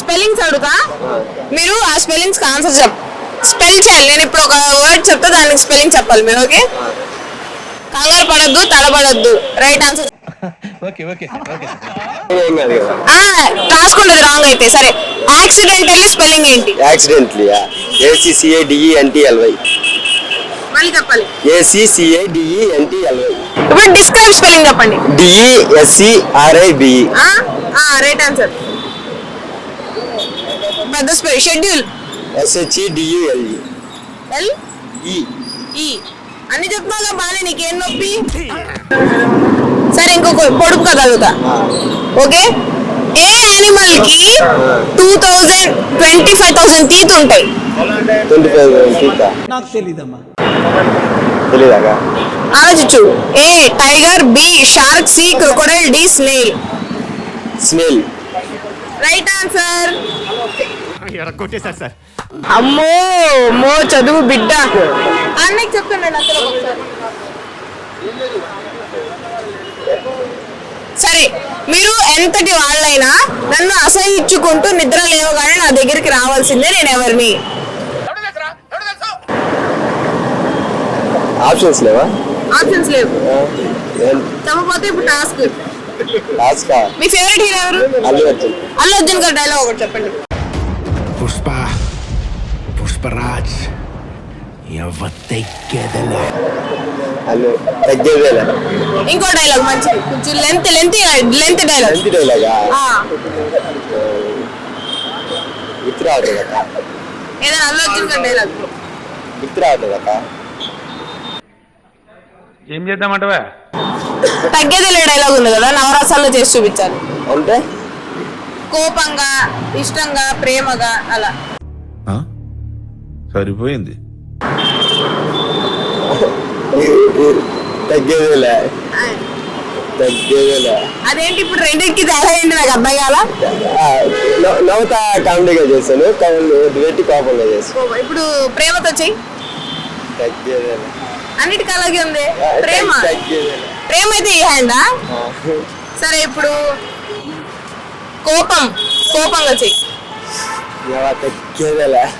Spellings అడుగుతా? మీరు ఆ స్పెల్లింగ్స్ ఆన్సర్ చెప్ స్పెల్ చేయాలి. నేను ఇప్పుడు ఒక వర్డ్ చెప్తే దానికి స్పెల్లింగ్ చెప్పాలి మీరు ఓకే? కంగారు పడద్దు తడబడద్దు రైట్ ఆన్సర్ రాసుకుంటుంది రాంగ్ అయితే. సరే యాక్సిడెంటల్ స్పెల్లింగ్ ఏంటి? యాక్సిడెంట్లీయా ఏసీసీఏ డిఈఎన్టీఎల్వై మళ్ళీ చెప్పాలి. ఏసీసీఏ డిఈఎన్టీఎల్వై ఇప్పుడు డిస్క్రైబ్ స్పెల్లింగ్ చెప్పండి? డిఈఎస్సిఆర్ఐబిఈ రైట్ ఆన్సర్. పెద్ద spell schedule. S H E D U L E L E E అన్ని చెప్తున్నాగా బాగానే నీకేం నొప్పి? సరే ఇంకొక పొడుపు కథ అడుగుతా ఓకే? ఏ యానిమల్కి two thousand twenty five thousand teeth ఉంటాయి నాకు తెలీదమ్మా. తెలీదాకా ఆలోచించు. A tiger B shark C crocodile D snail. Smell right answer. కొట్టేశారు సార్. అమ్మో మో చదువు బిడ్డ. అన్నకి చెప్తాను సరే మీరు ఎంతటి వాళ్ళైనా నన్ను అసహించుకుంటూ నిద్ర లేవగానే నా దగ్గరికి రావాల్సిందే నేను ఎవరిని? ఆప్షన్స్ లేవా? ఆప్షన్స్ లేవు. చెప్పకపోతే ఇప్పుడు టాస్క్. టాస్కా? మీ ఫేవరెట్ హీరో ఎవరు? అల్లు అర్జున్. అల్లు అర్జున్ గారి డైలాగ్ ఒకటి చెప్పండి. పుష్ప పుష్పరాజ్ అల్లు తగ్గేదేలే. ఇంకో డైలాగ్ మంచిది. కొంచెం లెంత్ లెంత్ లెంత్ డైలాగ్ మంచి డైలాగా గుర్తు రావట్లేదు ఏదైనా అల్లు అర్జున్ గారి డైలాగ్ గుర్తు రావట్లేదు ఏం చేద్దామంటవా? తగ్గేది లే డైలాగ్ ఉంది కదా నవరసాల్లో చేసి చూపించాలి. అంటే? కోపంగా ఇష్టంగా ప్రేమగా అలా. సరిపోయింది. తగ్గేదేలే. తగ్గేదేలే. అదేంటి ఇప్పుడు రెండింటికి తేడా ఏంటి నాకు అర్థం కాల? నవ్వుతా కామెడీగా చేశాను కానీ వెట్టి కోపంగా చేశాను. ఇప్పుడు ప్రేమతో చెయ్యి. తగ్గేదేలే. అన్నిటికీ అలాగే ఉంది. ప్రేమ. ప్రేమ అయితే ఈ హ్యాండా. సరే ఇప్పుడు కోపం. కోపంగా చెయ్యి.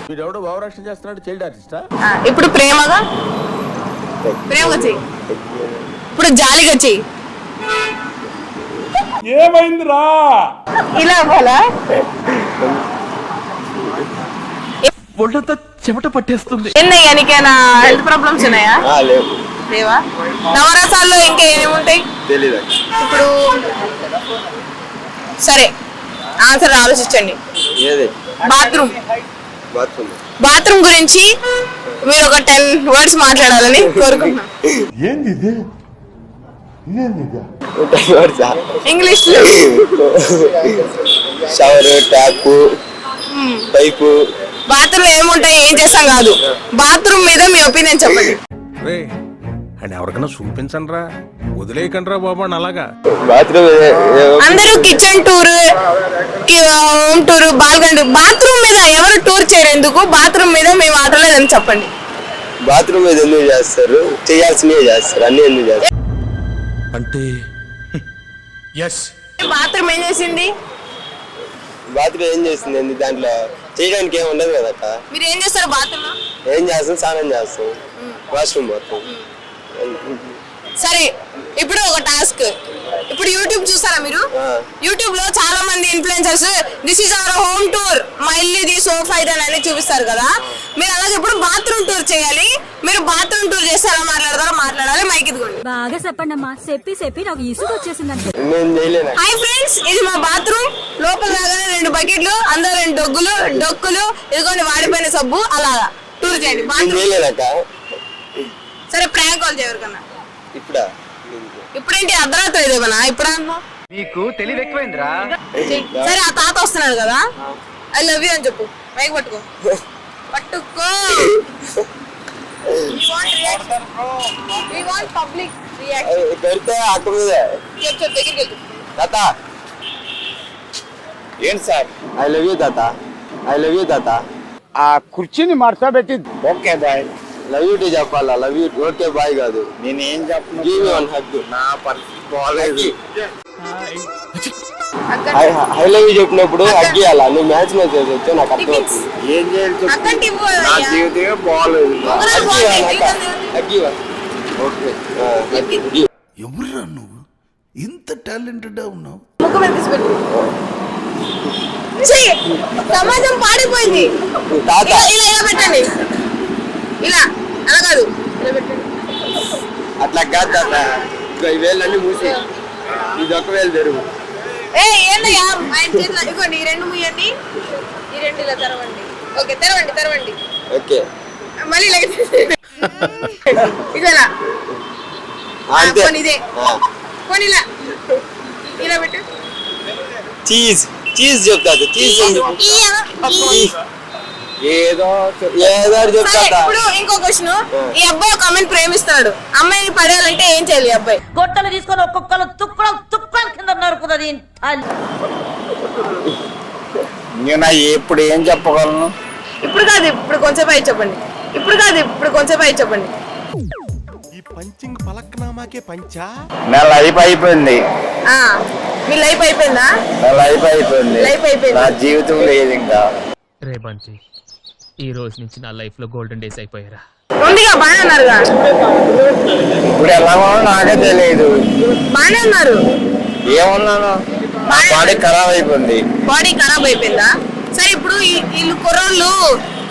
వీడెవడో భావరక్షణ చేస్తున్నాడు చైల్డ్ ఆర్టిస్టా ఆ, ఇప్పుడు ప్రేమగా? ప్రేమగా చెయ్యి. ఇప్పుడు జాలిగా చెయ్యి. ఏమైందిరా? ఇలా అవ్వాలా? ఒళ్ళంతా చెమట పట్టేస్తుంది. ఎన్నయ్యా నీకేనా? హెల్త్ ప్రాబ్లమ్స్ ఉన్నాయా? ఆ, లేవు. నవరసాల్లో ఇంకా ఏమేమి ఉంటాయి? తెలీదు. ఇప్పుడు సరే ఆన్సర్ ఆలోచించండి. ఏది? బాత్రూమ్. బాత్రూమ్. బాత్రూమ్ గురించి మీరు ఒక టెన్ వర్డ్స్ మాట్లాడాలని కోరుకుంటున్నాను ఇంగ్లీష్. లో షవర్ ట్యాప్ పైపు. బాత్రూమ్ ఏముంటాయి ఏం చేస్తాం కాదు. బాత్రూమ్ మీద మీ ఒపీనియన్ చెప్పండి. అండ్ ఎవరికైనా చూపించండి రా వదిలేయకండి రా బాబు అని అలాగా. బాత్రూమ్ అందరూ kitchen tour home tour balcony bathroom మీద ఎవరు టూర్ చేయరు ఎందుకు? బాత్రూమ్ మీద మీ మాటలో అని చెప్పండి. బాత్రూమ్ మీద ఎందుకు చేస్తారు? చేయాల్సినవి చేస్తారు. అన్ని ఎందుకు చేస్తారు? అంటే బాత్రూమ్ ఏం చేసింది? బాత్రూమ్ ఏం చేస్తుంది ఏంది దాంట్లో? చేయడానికి ఏమి ఉండదు కదా మీరు ఏం చేస్తారు బాత్రూమ్ ఏం చేస్తాం? స్నానం చేస్తాం. వాష్రూమ్ పోతాం. సరే ఇప్పుడు ఒక టాస్క్. ఇప్పుడు యూట్యూబ్ చూస్తారా మీరు. యూట్యూబ్లో చాలా మంది influencers this is our home tour మా ఇల్లు ఇది సోఫా ఇది అని చూపిస్తారు కదా. మీరు అలాగే ఇప్పుడు బాత్రూమ్ టూర్ చేయాలి. మీరు బాత్రూమ్ టూర్ చేస్తే ఎలా మాట్లాడతారో మాట్లాడాలి? మైక్ ఇదిగోండి. బాగా చెప్పండమ్మా. చెప్పి చెప్పి నాకు ఇసుగు వచ్చేసిందంటే. నేను చేయలేను? అక్క. హాయ్ ఫ్రెండ్స్ ఇది మా బాత్రూమ్ లోపల రాగానే రెండు బకెట్లు అందరూ రెండు డొగ్గులు డొక్కులు ఇదిగోండి వాడిపోయిన సబ్బు అలాగా టూర్ చేయండి. బాత్రూమ్ సరే ప్రాంక్ కాల్ చేయవరకన్నా ఇప్పుడా? ఇప్పుడేంటి అర్ధరాత్రి ఇదేమన్నా ఇప్పుడు? అన్నా నీకు తెలివి ఎక్కువైందిరా. సరే ఆ తాత వస్తున్నాడు కదా. ఐ లవ్ యూ అని చెప్పు. మైక్ పట్టుకో. పట్టుకో. We want public reaction. అది పెడితే అక్క మీద. చెప్పు చెప్పు దగ్గరికి వెళ్ళు. తాత. ఏంటి సార్? ఐ లవ్ యూ తాత. ఐ లవ్ యూ తాత. ఆ కుర్చీని మడతబెట్టి ఓకే బాయ్. లవ్ యూ టీ చెప్పాలా? లవ్ యూ ఓకే బాయ్ కాదు. నేనేం చెప్పను గివ్ మీ వన్ హగ్ నా పరిస్థితి బాగాలేదు లవ్ చెప్పినప్పుడు అగ్గియాల నువ్వు మ్యాచ్ మ్యాచ్ చేసొచ్చు నాకు అర్థం టిఫిన్స్ అవుతుంది. ఏం చేయాలి చెప్పు? నా జీవితమే బాగోలేదు జీవితం అగ్గివా ఓకే ఎవరురా నువ్వు? ఇంత టాలెంటెడ్ ఉన్నావు! సమాజం పాడిపోయింది. తాత. ఇలా ఇలా ఇలా పెట్టండి. ఇలా అలా కాదు అట్లా కాదు తాత. ఇగో ఈ వేళ్ళన్నీ మూసి. ఇది ఒక వేలు తెరువు. ఏ ఏందయ్యా ఆయన చేతిలో ఇదిగోండి ఈ రెండు ముయ్యండి. ఈ రెండు ఇలా తెరవండి. ఓకే తెరవండి తెరవండి. ఓకే. మళ్ళీ ఇలా ఇదేలా అంతే. పోనీ ఇదే. పోనీ ఇలా. ఇలా పెట్టు. చీజ్. చీజ్ చెప్తా చీజ్. ఏదో ఏదో చెప్తా. ఇప్పుడు ఇంకో క్వశ్చన్ ఈ అబ్బాయి ఒక అమ్మాయిని ప్రేమిస్తున్నాడు అమ్మాయిని పడేయాలంటే ఏం చేయాలి ఈ అబ్బాయి? గొట్టలు తీసుకొని ఒక్కొక్కరు తుక్కలు తుక్కల కింద నరుకుతుంది నేను నా ఎప్పుడు ఏం చెప్పగలను? ఇప్పుడు కాదు ఇప్పుడు కొంచెం అయి చెప్పండి. ఇప్పుడు కాదు ఇప్పుడు కొంచెం అయి చెప్పండి. ఈ పంచింగ్ పలక్నామాకే పంచా? నా లైఫ్ అయిపోయింది. ఆ మీ లైఫ్ అయిపోయిందా? నా లైఫ్ అయిపోయింది. లైఫ్ అయిపోయింది. నా జీవితం లేదు ఇంకా. రే బంచి. ఈ రోజు నుంచి నా లైఫ్లో గోల్డెన్ డేస్ అయిపోయారా? ఉందిగా బాగానే ఉన్నారుగా. ఇప్పుడు ఎలా ఉన్నానో నాకే తెలియదు బాగానే ఉన్నారు. ఏమున్నాను? బాడీ ఖరాబ్ అయిపోయింది. బాడీ ఖరాబ్ అయిపోయిందా? సరే ఇప్పుడు ఈ- వీళ్ళు కుర్రోళ్ళు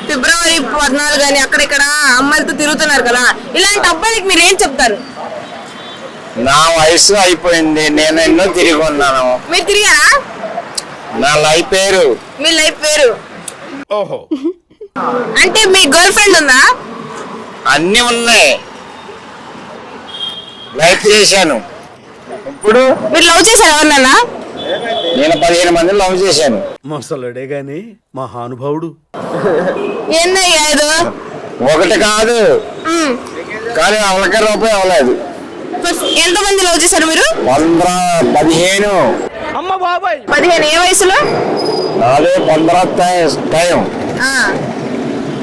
ఫిబ్రవరి పద్నాలుగు కానీ అక్కడిక్కడ అమ్మాయిలతో తిరుగుతున్నారు కదా ఇలాంటి అబ్బాయిలకి మీరు ఏం చెప్తారు? నా వయసు అయిపోయింది నేను ఎన్నో తిరిగి ఉన్నాను. మీరు తిరిగారా? నా లైఫ్ పేరు. మీ లైఫ్ వేరు ఓహో. అంటే మీ గర్ల్ ఫ్రెండ్ ఉందా? అన్ని ఉన్నాయి. లైఫ్ చేశాను. ఇప్పుడు? మీరు లవ్ చేశారు ఎవరినన్నా నేను పదిహేను మంది లవ్ చేశాను. మొసలుడే గాని మహానుభావుడు. ఏందయ్యా ఏదో ఒకటి కాదు. కానీ అవలకే రూపాయి అవ్వలేదు. ఫస్ట్ ఎంతమంది లవ్ చేశారు మీరు? వంద పదిహేను. పదిహేను ఏ వయసులో? నాదే పంద్ర టైం.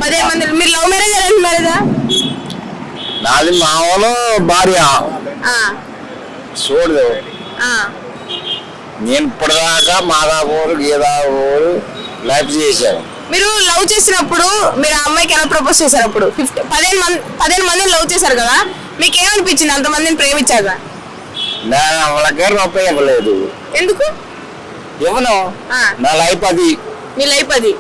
పదిహేను మంది మీరు లవ్ మ్యారేజ్ అరేంజ్ మ్యారేజా నాది మామూలు భార్య. చూడదు. నేను ఇప్పటిదాకా మాదాపూర్ గీదాపూర్ లైఫ్ చేశాను. మీరు లవ్ చేసినప్పుడు మీరు ఆ అమ్మాయికి ఎలా ప్రపోజ్ చేశారు అప్పుడు? ఫిఫ్టీ పదిహేను మంది పదిహేను మందిని లవ్ చేశారు కదా మీకు ఏమనిపించింది అంతమందిని ప్రేమించాక? నేను అవలకే రూపాయి ఇవ్వలేదు. ఎందుకు? ఇవ్వను. నా లైఫ్ అది. మీ లైఫ్ అది.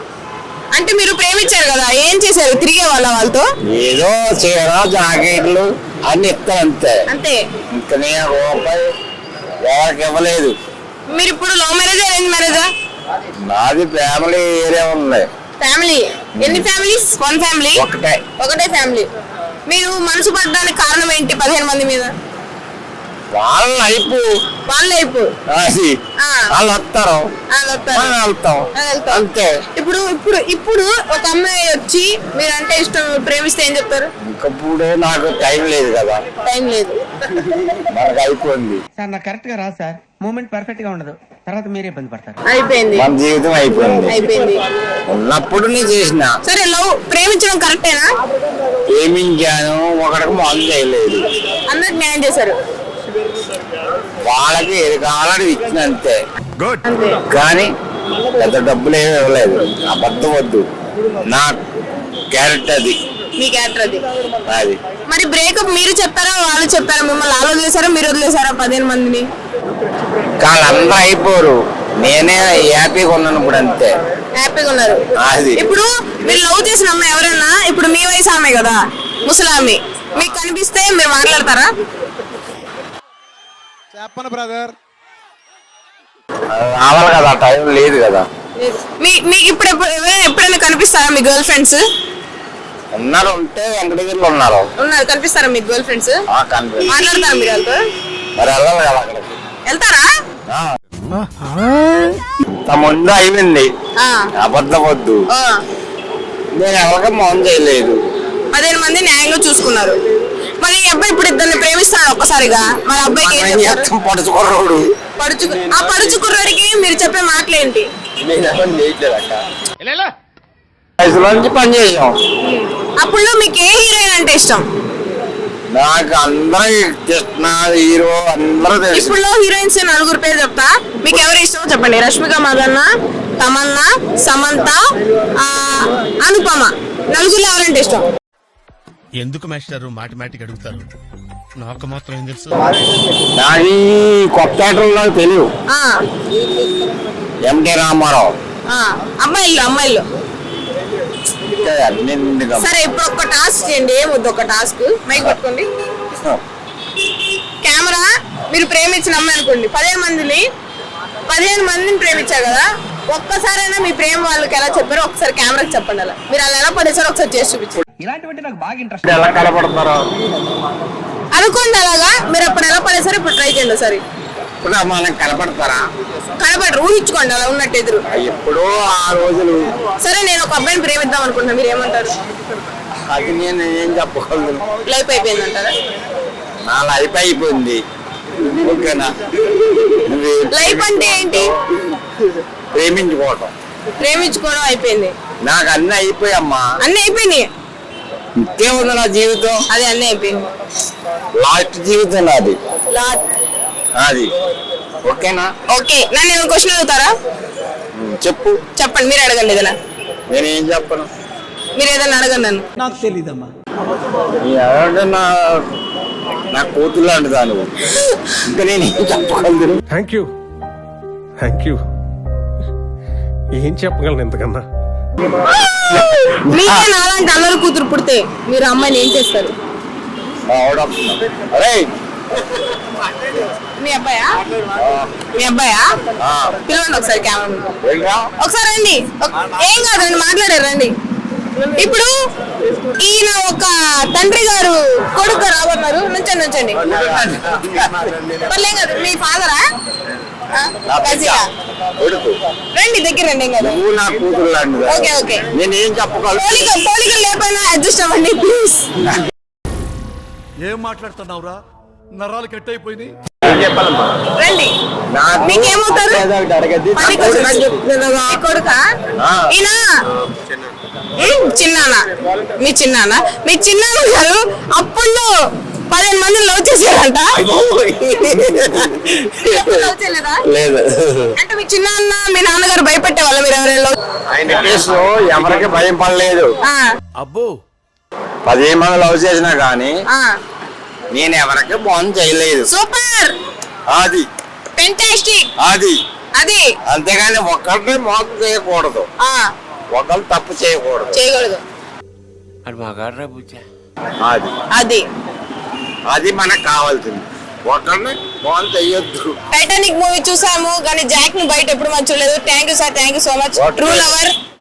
అంటే మీరు ప్రేమించారు కదా ఏం చేశారు? తిరిగే వాళ్ళ వాళ్ళతో? ఏదో చీర జాకెట్లు అన్ని ఇస్తాను అంతే. అంతే. ఇంకా నేను రూపాయి వాళ్ళకి ఇవ్వలేదు. మీరు ఇప్పుడు లవ్ మ్యారేజ్ అరేంజ్ మ్యారేజా నాది ఫ్యామిలీ ఏరియా ఉంది. ఫ్యామిలీ ఎన్ని ఫ్యామిలీస్ వన్ ఫ్యామిలీ ఒకటే. ఒకటే ఫ్యామిలీ మీరు మనసు పడడానికి కారణం ఏంటి పదిహేను మంది మీద? వాళ్ళ లైఫ్ వాళ్ళ లైఫ్. అది ఆ. వాళ్ళు వస్తారు. వాళ్ళు వస్తారు. మనం వెళ్తాం. అంతే. ఇప్పుడు ఇప్పుడు ఇప్పుడు ఒక అమ్మాయి వచ్చి మీరంటే ఇష్టం ప్రేమిస్తే ఏం చెప్తారు? ఇంకప్పుడు నాకు టైం లేదు కదా. టైం లేదు. మనకు అయిపోయింది. సార్ నాకు కరెక్ట్గా రాదు సార్. మూమెంట్ పర్ఫెక్ట్గా ఉండదు. తర్వాత మీరే ఇబ్బంది పడతారు. అయిపోయింది. మన జీవితం అయిపోయింది. అయిపోయింది. ఉన్నప్పుడు నేను చేసిన. సరే లవ్ ప్రేమించడం కరెక్టేనా ప్రేమించాను ఒకడికి మొదలు చేయలేదు అందరికి న్యాయం చేశారు. వాళ్ళకి ఏది కావాలని ఇచ్చిన అంతే. కానీ పెద్ద డబ్బులు ఏమి ఇవ్వలేదు. అబద్ధం వద్దు. నా క్యారెక్టర్ అది. మీ క్యారెక్టర్ అది. అది. మరి బ్రేకప్ మీరు చెప్పారా వాళ్ళు చెప్పారా మిమ్మల్ని వాళ్ళు వదిలేసారా మీరు వదిలేసారా పదిహేను మందిని? వాళ్ళందరూ అయిపోరు. నేనే హ్యాపీగా ఉన్నాను ఇప్పుడు అంతే. హ్యాపీగా ఉన్నారు. అది. ఇప్పుడు మీరు లవ్ చేసిన అమ్మాయి ఎవరన్నా ఇప్పుడు మీ వయసు ఆమె కదా ముసలామి. మీకు కనిపిస్తే మీరు మాట్లాడతారా? చెప్పను బ్రదర్ రావాలి కదా టైం లేదు కదా. మీ మీకు ఇప్పుడు ఎవరైనా ఎప్పుడైనా కనిపిస్తారా మీ గర్ల్ ఫ్రెండ్స్? ఉన్నారు ఉంటే వెంకటగిరిలో ఉన్నారు. ఉన్నారు కనిపిస్తారా మీ గర్ల్ ఫ్రెండ్స్? మాట్లాడతారా మీరు వాళ్ళతో? మరి వెళ్ళాలి కదా అక్కడికి? వెళ్తారా? ముందు అయిపోయింది. ఆ, అబద్ధం వద్దు ఆ. నేను ఎవరికి మోసం చేయలేదు. పదిహేను మంది న్యాయంగా చూసుకున్నారు. మరి ఈ అబ్బాయి ఇప్పుడు ఇద్దరిని ప్రేమిస్తున్నాడు ఒక్కసారిగా? మరి అబ్బాయికి ఏం చెప్తారు? పడుచు ఆ పడుచు కుర్రాడికి మీరు చెప్పే మాటలేంటి? నేను ఎవరిని చేయట్లేదు అక్క. వయసులో నుంచి పని చేసాం అప్పుడు మీకు ఏ హీరోయిన్ అంటే ఇష్టం? నాకు అందరూ కృష్ణ హీరో అందరూ తెలుసు. ఇప్పుడు హీరోయిన్స్ నలుగురు పేరు చెప్తా. మీకు ఎవరు ఇష్టమో చెప్పండి. రష్మిక మదన్న తమన్నా సమంత ఆ, అనుపమ. నలుగురు ఎవరంటే ఇష్టం? ఎందుకు మాస్టారు మాటిమాటికి అడుగుతారు? నాకు మాత్రం ఏం తెలుసు. నాకు ఈ కొత్త నాకు తెలియదు ఆ, ఎంకే రామారావు. ఆ, అమ్మాయిలు అమ్మాయిలు? సరే ఇప్పుడు ఒక టాస్క్ చేయండి. ఏమొద్దు ఒక టాస్క్? మైక్ పట్టుకోండి. కెమెరా మీరు ప్రేమించిన అమ్మాయి అనుకోండి. పదిహేను మందిని పదిహేను మందిని ప్రేమించారు కదా. ఒక్కసారైనా మీ ప్రేమ వాళ్ళకి ఎలా చెప్పారో ఒకసారి కెమెరాకి చెప్పండి అలా. మీరు అలా ఎలా పడేసారో ఒకసారి చేసి చూపించండి. ఇలాంటివంటే నాకు బాగా ఇంట్రెస్ట్ ఎలా కలపడతారో అనుకోండి అలాగా మీరు అప్పుడు ఎలా పడేసారో ఇప్పుడు ట్రై చేయండి ఒకసారి. ఇప్పుడు మనం కలపడతారా కనపడరు ఊహించుకోండి అలా ఉన్నట్టు ఎదురు. ఎప్పుడో ఆ రోజులు. సరే నేను ఒక అబ్బాయిని ప్రేమిద్దాం అనుకుంటున్నా మీరు ఏమంటారు? అది నేను ఏం చెప్పగలను? లైఫ్ అయిపోయింది అంటారా? నా లైఫ్ అయిపోయింది. ఓకేనా? లైఫ్ అంటే ఏంటి? ప్రేమించుకోవటం. ప్రేమించుకోవడం అయిపోయింది. నాకు అన్ని అయిపోయమ్మా అన్నీ అయిపోయినాయి. ఇంకేముంది నా జీవితం? అది అన్నీ అయిపోయింది. లాస్ట్ జీవితం నాది. అది ఓకేనా? ఓకే. నన్ను ఏమైనా క్వశ్చన్ అడుగుతారా? చెప్పు. చెప్పండి మీరు అడగండి ఏదైనా. నేనేం చెప్పను? మీరు ఏదైనా అడగండి నన్ను. నాకు తెలీదమ్మా. నీ ఎవరంటే నా నా కూతురు లాంటి దాని ఇంకా నేను ఏం చెప్పగలను థ్యాంక్ యూ థ్యాంక్ యూ ఏం చెప్పగలను ఇంతకన్నా? మీకే నాలాంటి అల్లరి కూతురు పుడితే మీరు అమ్మాయిని ఏం చేస్తారు? అరే! మీ అబ్బాయా? మీ అబ్బాయా? పిలవండి ఒకసారి కెమెరా ఒకసారి రండి. ఏం కాదు రండి మాట్లాడారు రండి. ఇప్పుడు ఈయన ఒక తండ్రి గారు కొడుకు రాబోతున్నారు. నుంచండి నుంచండి పర్లేం కాదు. మీ ఫాదరా రండి దగ్గర రండి ఏం నువ్వు నా కూతురు లాంటి ఓకే ఓకే. నేనేం చెప్పగలను? పోలిక పోలికలు లేకపోయినా అడ్జస్ట్ అవ్వండి ప్లీజ్. ఏం మాట్లాడుతున్నావురా? నరాలు కట్ రండి. నాకు మీకేమవుతారు? ఏదో ఒకటి అడగద్ది. నా పనికి కొడుకు. వస్తున్నాడు. మీ. ఈయన? చిన్నాన్న. మీ చిన్నాన్న మీ చిన్నాన్న గారు? అప్పుడు పదిహేను మంది లవ్ చేశారంట? లేదు. అంటే మీ చిన్నాన్న మీ నాన్నగారు భయపెట్టే వాళ్ళు మీరు ఎవరైనా ఆయన కేసు ఎవరికి భయం పడలేదు. ఆ, అబ్బో. పదిహేను మంది లవ్ చేసినా గానీ ఆ. నేను ఎవరికి బాగుంది చేయలేదు. సూపర్. అది. ఫెంటాస్టిక్ అది. అది. అంతేగాని ఒక్కరిని మోసం చేయకూడదు. ఆ. ఒకరు తప్పు చేయకూడదు. చేయకూడదు. అది అది. అది. మనకు కావాల్సింది. ఒకరిని మోసం చెయ్యొద్దు టైటానిక్ మూవీ చూసాము కానీ జాక్ని బయట ఎప్పుడు మంచి చూడలేదు. Thank you sir thank you so much true lover